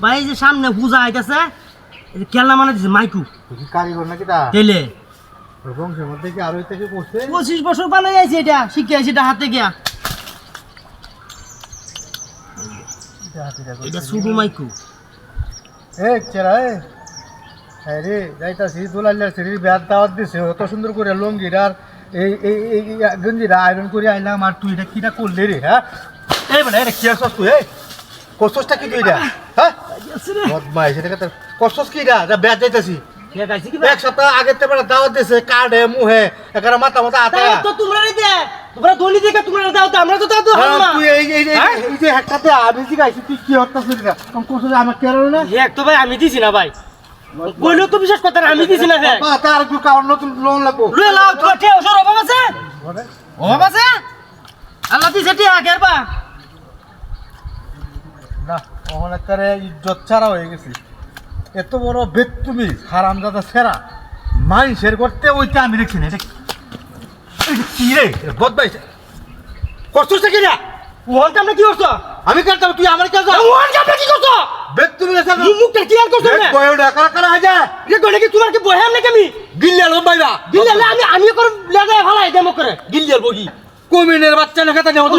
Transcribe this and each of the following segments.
ভাই এই যে সামনে পূজা আইতাছে এই যে কেলা মানে দিছে মাইকু। কারিগর নাকি তা? তেলে বংশের মধ্যে কি আরও থেকে করছে? পঁচিশ বছর বানাই আইছে এটা শিখে আইছে এটা হাতে গিয়া। এটা শুধু মাইকু। এ চেরা এ। হ্যাঁ রে যাইতাছি দুলালিয়ার শরীর ব্যাট দাওয়াত দিছে অত সুন্দর করে লঙ্গির আর এই এই এই এই গঞ্জিরা আয়রন করে আইলাম আর তুই এটা কিটা করলি রে হ্যাঁ? এই মানে এটা কি আসছ তুই এই কষ্টটা কি তুই এটা হ্যাঁ? বদমাইশ এটা কি এটা যা ব্যাট যাইতাছি। এক সপ্তাহ আগের দাওয়াত দিছে কার্ডে মুহে এখানে মাথা মাথা আতা তাই তো তোমরা রে দে। তোমরা দলি দেখে তোমরা দাও আমরা তো দাও তো হ্যাঁ, তুই এই এই এই-? যে একটাতে আমি কি গাইছি তুই কি হত্যাছিস না কম কোসে আমার কেন না? এক তো ভাই আমি দিছি না ভাই। কইলো তো বিশ্বাস করতে আমি দিছি না হ্যাঁ তার কারণ নতুন লোন লাগবো। লুয়ে লাও তো ঠে ওসর অভাব আছে? অভাব আছে? আল্লাহ দিছে আগের বা? না। ওখানে করে ইজ্জত ছাড়া হয়ে গেছি। এত বড় বেদ তুমি হারামজাদা সেরা মাইন্সের করতে ওইটা আমি দেখছি না এটা কি? রে? বদমাইশ। কষ্টটা কি রে ওহন কামটা কি করছ? আমি করতাম তুই আমার কাছে ওহন কামটা কি করছ? বেদ তুমি এসে মুখ মুখটা ক্লিয়ার করছ না বয়টা কারা কারা হাজা রে গনে কি তোমার কি বহাম নাকি আমি? গিল্লা লম্বাইবা দিলে আমি আমি করে লাগায় ফলাই দেমো করে। গিল্লিয়ার বগি। কমিনের বাচ্চা না কথা নেওয়া তো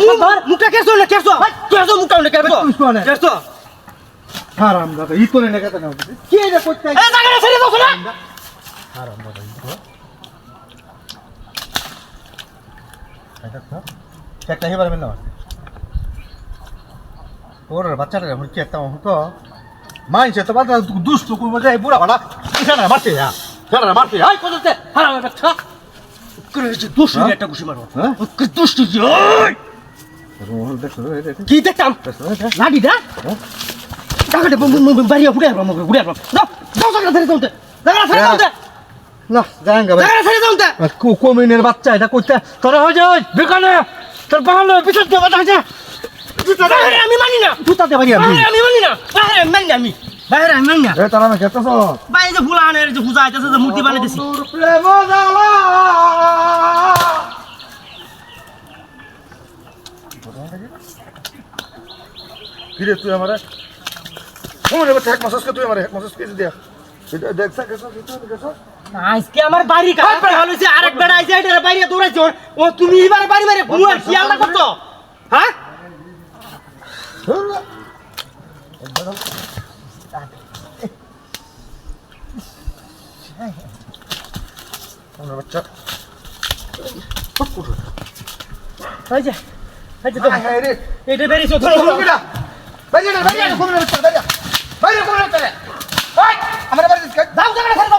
মুখটা কেসো না কেসো কেসো মুখটা না কেসো তুই না। কেসো হারামজাদা ই করে না কথা নেওয়া কি রে করতে এই জায়গাটা ছেড়ে দাও না হারামজাদা ই করে এটা তো একটা হেবার মেলা ওর বাচ্চাটা এখন কি একটা হতো মাইনছে তো বাচ্চা দুষ্ট করব যায় বুড়া ভাড়া সেটা মারতে যা। সেটা মারতে আই কোথাতে হারাম বাচ্চা। করেছে দুষ্ট হ্যাঁ? একটা ঘুষি মারো। হ্যাঁ? দুষ্ট কি দেখতাম? লাডি দা। টাকাটা বাড়িয়া ফুটে আসব আমাকে ফুটে আসব দাও দাও টাকাটা ছেড়ে দাও টাকাটা ছেড়ে দাও না জাঙ্গা ভাই টাকাটা ছেড়ে দাও কমিনের বাচ্চা এটা করতে তোরা হয়ে যায় বিকালে তোর বাংলা পিছন আছে বাইরে আমি মানি না। জুতাতে পারি আমি। আমি মানি না। আমি মানি না আমি। বাইরে আমি না। এ তারা না খেতেছ? বাইরে যে ফুলা আনের যে পূজা আইতেছে যে মূর্তি বানাইতেছি। প্রেম জ্বালা। কিরে তুই আমারে? কোন রে এক মাসস কে তুই আমারে এক মাসস কে দিয়া এটা দেখছ কেসো কেসো কেসো আজকে আমার বাড়ি কাজ করে হলো যে আরেক বেড়া আইছে এটা বাইরে দৌড়াইছে ও- ও তুমি এবার বাড়ি বাড়ি ঘুরো আর খেয়াল না করতো হ্যাঁ কোন বাচ্চা এই যে এই যে দেখো, হায় রে এটা বেরিয়েছে ধরো কোন বিড়া বাইরে বাইরে কোন বাচ্চা বাইরে আমার বাড়ি যাও